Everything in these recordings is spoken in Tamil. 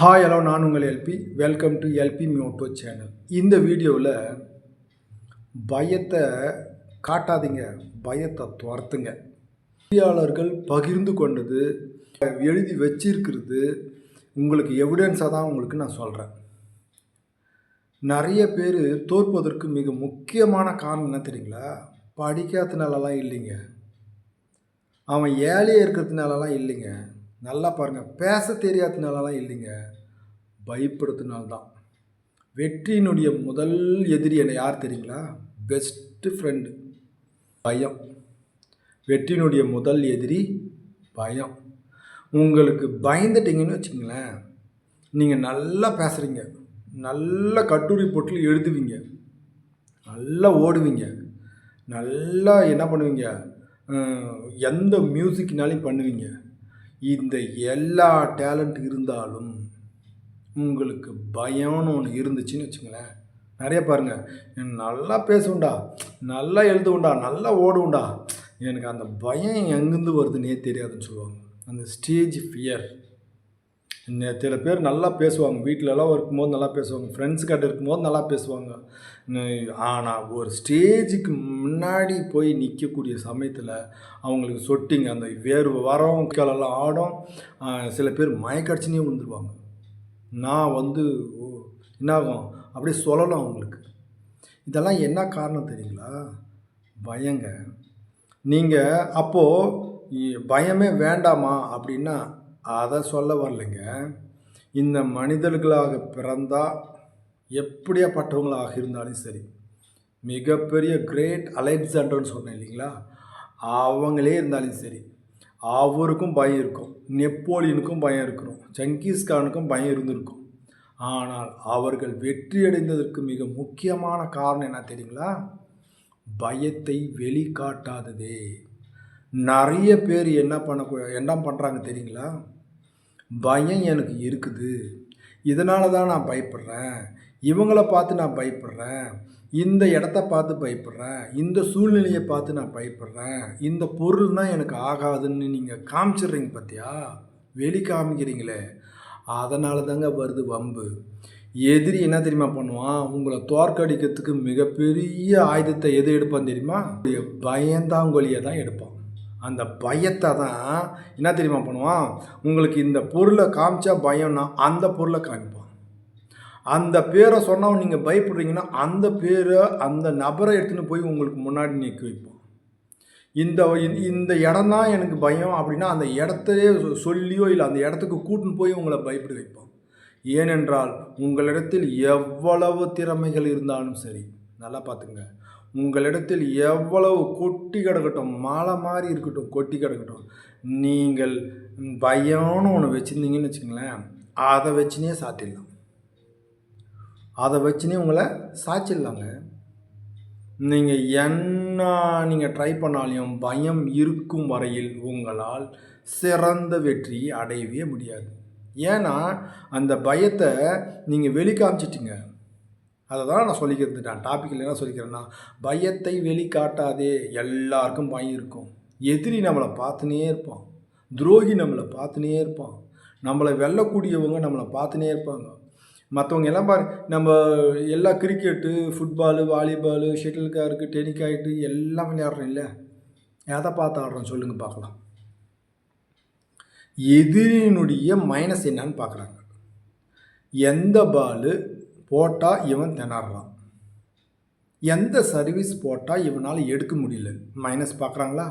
ஹாய் ஹலோ நான் உங்கள் எல்பி வெல்கம் டு எல்பி மியூட்டோ சேனல் இந்த வீடியோவில் பயத்தை காட்டாதீங்க பயத்தை துரத்துங்க. பொறியாளர்கள் பகிர்ந்து கொண்டது எழுதி வச்சிருக்கிறது உங்களுக்கு எவிடன்ஸாக தான் உங்களுக்கு நான் சொல்கிறேன் நிறைய பேர் தோற்பதற்கு மிக முக்கியமான காரணம் என்ன தெரியுங்களா? படிக்காதனாலலாம் இல்லைங்க. அவன் ஏழையாக இருக்கிறதுனாலலாம் இல்லைங்க. நல்லா பாருங்கள் பேச தெரியாததுனாலலாம் இல்லைங்க. பயப்படுறதுனால தான் வெற்றியினுடைய முதல் எதிரி என்ன யார் தெரியுங்களா? பெஸ்ட்டு ஃப்ரெண்டு பயம். வெற்றியினுடைய முதல் எதிரி பயம். உங்களுக்கு பயந்துட்டீங்கன்னு வச்சுங்களேன் நீங்கள் நல்லா பேசுகிறீங்க நல்ல கட்டுரை போட்டில் எழுதுவீங்க. நல்லா ஓடுவீங்க. நல்லா என்ன பண்ணுவீங்க? எந்த மியூசிக்னாலையும் பண்ணுவீங்க. இந்த எல்லா டேலண்ட் இருந்தாலும் உங்களுக்கு பயம்னு ஒன்று இருந்துச்சுன்னு வச்சுங்களேன் நிறைய பாருங்கள் நல்லா பேசுவேன்டா நல்லா எழுதுவேன்டா நல்லா ஓடுவேன்டா எனக்கு அந்த பயம் எங்கேருந்து வருதுன்னே தெரியாதுன்னு சொல்லுவாங்க. அந்த ஸ்டேஜ் ஃபியர் சில பேர் நல்லா பேசுவாங்க. வீட்டிலலாம் இருக்கும்போது நல்லா பேசுவாங்க. ஃப்ரெண்ட்ஸ் கிட்ட இருக்கும்போது நல்லா பேசுவாங்க. ஆனால் ஒரு ஸ்டேஜுக்கு முன்னாடி போய் நிற்கக்கூடிய சமயத்தில் அவங்களுக்கு சொட்டிங்க. அந்த வேர்வை வரோம் காலெல்லாம் ஆடும். சில பேர் மயக்கடிச்சுனே விழுந்துருவாங்க. நான் வந்து ஓ, என்னாகும்? அப்படியே சொல்லலாம் அவங்களுக்கு. இதெல்லாம் என்ன காரணம் தெரியுங்களா? பயங்க. நீங்கள் அப்போது பயமே வேண்டாமா அப்படின்னா அதை சொல்ல வரலைங்க. இந்த மனிதர்களாக பிறந்தால் எப்படியாப்பட்டவங்களாக இருந்தாலும் சரி மிகப்பெரிய கிரேட் அலெக்சாண்டர்னு சொன்னேன் இல்லைங்களா? அவங்களே இருந்தாலும் சரி அவருக்கும் பயம் இருக்கும் நெப்போலியனுக்கும் பயம் இருக்கணும் சங்கீஸ்கானுக்கும் பயம் இருந்திருக்கும். ஆனால் அவர்கள் வெற்றி அடைந்ததற்கு மிக முக்கியமான காரணம் என்ன தெரியுங்களா? பயத்தை வெளிக்காட்டாததே. நிறைய பேர் என்ன பண்ண என்ன பண்ணுறாங்க தெரியுங்களா? பயம் எனக்கு இருக்குது. இதனால தான் நான் பயப்படுறேன். இவங்கள பார்த்து நான் பயப்படுறேன். இந்த இடத்த பார்த்து பயப்படுறேன். இந்த சூழ்நிலையை பார்த்து நான் பயப்படுறேன். இந்த பொருள்னால் எனக்கு ஆகாதுன்னு நீங்கள் காமிச்சிடுறீங்க பார்த்தியா வெளி காமிக்கிறீங்களே. அதனால தாங்க வருது வம்பு. எதிரி என்ன தெரியுமா பண்ணுவான்? உங்களை தோற்கடிக்கிறதுக்கு மிகப்பெரிய ஆயுதத்தை எது எடுப்பான் தெரியுமா? பயந்தாங்கொலியை தான் எடுப்பான். அந்த பயத்தை தான் என்ன தெரியுமா பண்ணுவான்? உங்களுக்கு இந்த பொருளை காமிச்சா பயம்னா அந்த பொருளை காமிப்பான். அந்த பேரை சொன்னால் நீங்கள் பயப்படுறீங்கன்னா அந்த பேரை அந்த நபரை எடுத்துன்னு போய் உங்களுக்கு முன்னாடி நிற்க வைப்பான். இந்த இந்த- இடம் தான் எனக்கு பயம் அப்படின்னா அந்த இடத்தையே சொ- சொல்லியோ இல்லை அந்த இடத்துக்கு கூட்டின்னு போய் உங்களை பயப்பட வைப்பான். ஏனென்றால் உங்களிடத்தில் எவ்வளவு திறமைகள் இருந்தாலும் சரி நல்லா பார்த்துங்க உங்களிடத்தில் எவ்வளவு கொட்டி கிடக்கட்டும் மாலை மாதிரி இருக்கட்டும் கொட்டி கிடக்கட்டும் நீங்கள் பயம்னு ஒன்று வச்சுருந்தீங்கன்னு வச்சுங்களேன் அதை வச்சுனே சாத்திடலாம். அதை வச்சுனே உங்களை சாச்சிடலாங்க. நீங்கள் என்ன நீங்கள் ட்ரை பண்ணாலையும் பயம் இருக்கும் வரையில் உங்களால் சிறந்த வெற்றி அடையவே முடியாது. ஏன்னா அந்த பயத்தை நீங்கள் வெளிக்காமிச்சிட்டிங்க. அதை தான் நான் சொல்லிக்கிறது நான் டாப்பிக்கில் என்ன சொல்லிக்கிறேன்னா பயத்தை வெளிக்காட்டாதே எல்லாருக்கும் பயம் இருக்கும். எதிரி நம்மளை பார்த்துனே இருப்பான். துரோகி நம்மளை பார்த்துனே இருப்பான். நம்மளை வெல்லக்கூடியவங்க நம்மளை பார்த்துனே இருப்பாங்க. மற்றவங்க எல்லாம் பாரு நம்ம எல்லா கிரிக்கெட்டு ஃபுட்பாலு வாலிபாலு ஷட்டில் கார்க்கு டெனிக்காயிட்டு எல்லாம் விளையாடுறோம் இல்லை? எதை பார்த்து ஆடுறோம் சொல்லுங்கள் பார்க்கலாம். எதிரினுடைய மைனஸ் என்னன்னு பார்க்குறாங்க. எந்த பாலு போட்டால் இவன் திணறான் எந்த சர்வீஸ் போட்டால் இவனால் எடுக்க முடியல. மைனஸ் பார்க்குறாங்களா?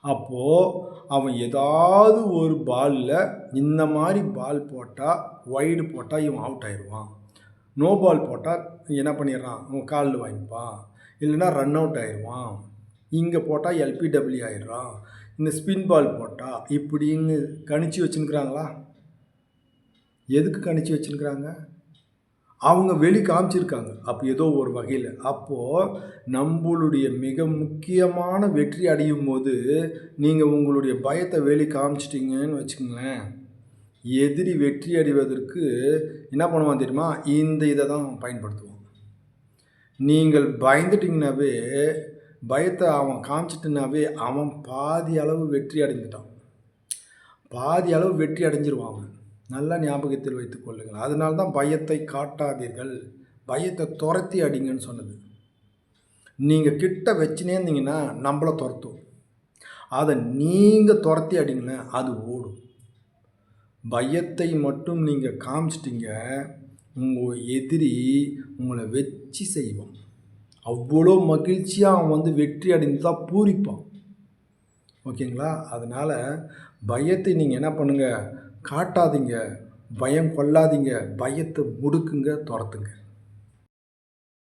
அப்போது அவன் ஏதாவது ஒரு பாலில் இந்த மாதிரி பால் போட்டால் ஒய்டு போட்டால் இவன் அவுட் ஆயிடுவான். நோ பால் போட்டால் என்ன பண்ணிடுறான்? அவன் காலில் வாங்கிப்பான். இல்லைன்னா ரன் அவுட் ஆயிடுவான். இங்கே போட்டால் எல்பிடபிள்யூ ஆயிடுறான். இந்த ஸ்பின் பால் போட்டால் இப்படின்னு கணிச்சு வச்சுருக்குறாங்களா? எதுக்கு கணிச்சு வச்சுருக்குறாங்க? அவங்க வெளி காமிச்சிருக்காங்க. அப்போ ஏதோ ஒரு வகையில். அப்போது நம்மளுடைய மிக முக்கியமான வெற்றி அடையும் போது நீங்கள் உங்களுடைய பயத்தை வெளி காமிச்சிட்டிங்கன்னு வச்சுக்கோங்களேன். எதிரி வெற்றி அடைவதற்கு என்ன பண்ணுவான் தெரியுமா? இந்த இதை தான் பயன்படுத்துவான். நீங்கள் பயந்துட்டிங்கனாவே பயத்தை அவன் காமிச்சிட்டுனாவே அவன் பாதி அளவு வெற்றி அடைந்துட்டான். பாதி அளவு வெற்றி அடைஞ்சிருவான் நல்லா ஞாபகத்தில் வைத்துக் கொள்ளுங்கள். அதனால தான் பயத்தை காட்டாதீர்கள். பயத்தை துரத்தி அடிங்கன்னு சொன்னது. நீங்கள் கிட்ட வச்சுனே இருந்தீங்கன்னா நம்மளை துரத்தும். அதை நீங்கள் துரத்தி அடிங்களேன் அது ஓடும். பயத்தை மட்டும் நீங்கள் காமிச்சிட்டிங்க உங்கள் எதிரி உங்களை வச்சு செய்வோம் அவ்வளோ மகிழ்ச்சியாக அவன் வந்து வெற்றி அடைந்து தான் பூரிப்பான். ஓகேங்களா? அதனால் பயத்தை நீங்கள் என்ன பண்ணுங்கள் காட்டாதீங்க. பயம் கொள்ளாதீங்க. பயத்தை முடுக்குங்க துரத்துங்க.